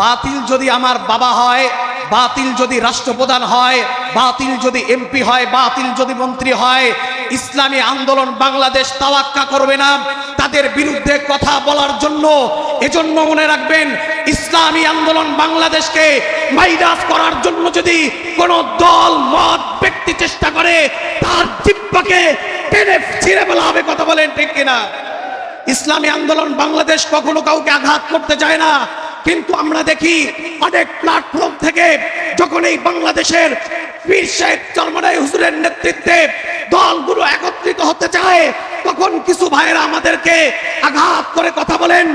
বাতিল যদি আমার বাবা হয়, বাতিল যদি রাষ্ট্রপ্রধান হয়, বাতিল যদি এমপি হয়, বাতিল যদি মন্ত্রী হয়, ইসলামী আন্দোলন বাংলাদেশ তাওয়াক্কা করবে না। তাদের বিরুদ্ধে কথা বলার জন্য এজন্য মনে রাখবেন, ইসলামী আন্দোলন বাংলাদেশকে মাইনাস করার জন্য যদি কোন দল, মত, ব্যক্তি চেষ্টা করে, তার জিব্বাকে টেনে ছিঁড়ে ফেলা হবে, কথা বলেন ঠিক কিনা? ইসলামী আন্দোলন বাংলাদেশ কখনো কাউকে আঘাত করতে চায় না। কিন্তু আমরা দেখি অনেক প্ল্যাটফর্ম থেকে যখন এই বাংলাদেশের পীর সাহেব চরমনাই হুজুরের নেতৃত্বে দলগুলো একত্রিত হতে চায়, তখন কিছু ভাইয়েরা আমাদেরকে আঘাত করে কথা বলেন,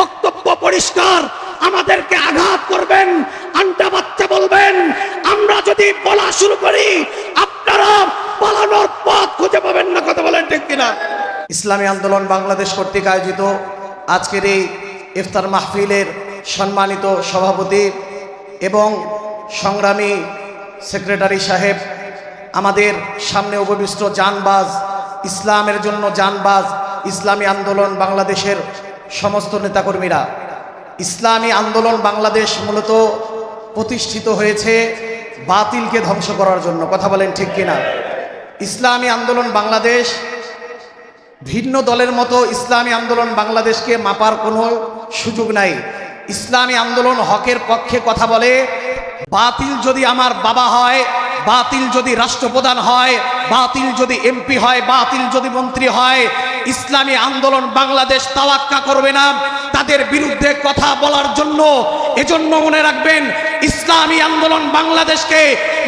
বক্তব্য পরিষ্কার, আমাদেরকে আঘাত করবেন, আন্টা বাচ্চা বলবেন, আমরা যদি বলা শুরু করি, আপনারা পালানোর পথ খুঁজে পাবেন না, কথা বলেন ঠিক কিনা? ইসলামী আন্দোলন বাংলাদেশ কর্তৃক আয়োজিত আজকের এই ইফতার মাহফিলের সম্মানিত সভাপতি এবং সংগ্রামী সেক্রেটারি সাহেব, আমাদের সামনে উপবিষ্ট জানবাজ ইসলামের জন্য জানবাজ ইসলামী আন্দোলন বাংলাদেশের সমস্ত নেতাকর্মীরা। ইসলামী আন্দোলন বাংলাদেশ মূলত প্রতিষ্ঠিত হয়েছে বাতিলকে ধ্বংস করার জন্য। কথা বলেন ঠিক কিনা? ইসলামী আন্দোলন বাংলাদেশ ভিন্ন দলের মতো ইসলামী আন্দোলন বাংলাদেশকে মাপার কোনো সুযোগ নাই। ইসলামী আন্দোলন হকের পক্ষে কথা বলে, বাতিল যদি আমার বাবা হয়, বাতিল যদি রাষ্ট্রপ্রধান হয়, বাতিল যদি এমপি হয়, বাতিল যদি মন্ত্রী হয়, ইসলামী আন্দোলন বাংলাদেশ তাওয়াক্কা করবে না। তাদের বিরুদ্ধে কথা বলার জন্য এজন্য মনে রাখবেন, ইসলামী আন্দোলন বাংলাদেশকে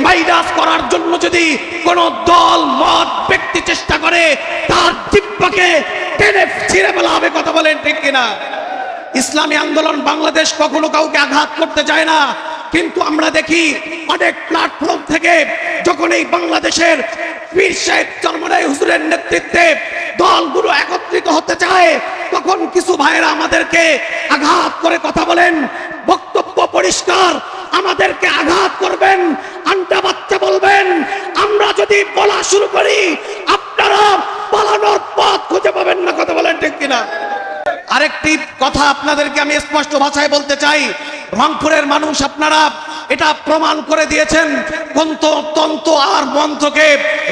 মাইনাস করার জন্য যদি কোন দল, মত, ব্যক্তি চেষ্টা করে, তার জিব্বাকে টেনে ছিঁড়ে ফেলা হবে, কথা বলেন ঠিক কিনা? ইসলামী আন্দোলন বাংলাদেশ কখনো কাউকে আঘাত করতে চায় না। কিন্তু আমরা দেখি অনেক প্ল্যাটফর্ম থেকে যখন এই বাংলাদেশের পীর সাহেব চরমনাই হুজুরের নেতৃত্বে দলগুলো একত্রিত হতে চায়, তখন কিছু ভাইয়েরা আমাদেরকে আঘাত করে কথা বলেন, বক্তব্য পরিষ্কার, আমাদেরকে আঘাত করবেন, আন্টা বাচ্চা বলবেন, আমরা যদি বলা শুরু করি, আপনারা পথ খুঁজে পাবেন না কথা বলেন ঠিক কিনা আরেকটি কথা আপনাদেরকে আমি স্পষ্ট ভাষায় বলতে চাই। রংপুরের মানুষ আপনারা এটা প্রমাণ করে দিয়েছেন। কন্ত তন্ত আর মন্ত্রকে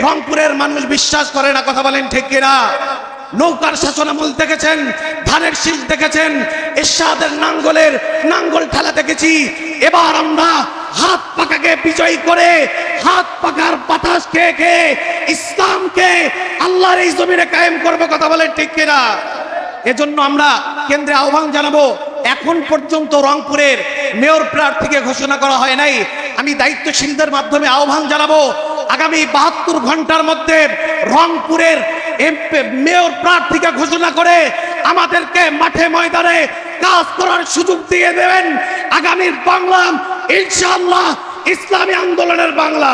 রংপুরের মানুষ বিশ্বাস করে না, কথা বলেন ঠিক কিনা? নৌকার শাসনামূল দেখেছেন, ধানের শীষ দেখেছেন, এরশাদের নাঙ্গলের নাঙ্গল ঠেলা দেখেছি। এবার আমরা হাত পাকাকে বিজয়ী করে, হাত পাকার বাতাস খেয়ে খেয়ে ইসলামকে আল্লাহর এই জমিনে কায়েম করবে, কথা বলেন ঠিক কিনা? এজন্য আমরা কেন্দ্রে আহ্বান জানাব, এখন পর্যন্ত রংপুরের মেয়র প্রার্থীকে ঘোষণা করা হয় নাই। আমি দায়িত্বশীলদের মাধ্যমে আহ্বান জানাব, আগামী বাহাত্তর ঘণ্টার মধ্যে রংপুরের মেয়র প্রার্থীকে ঘোষণা করে আমাদেরকে মাঠে ময়দানে কাজ করার সুযোগ দিয়ে দেবেন। আগামীর বাংলা, ইনশাআল্লাহ, ইসলামী আন্দোলনের বাংলা।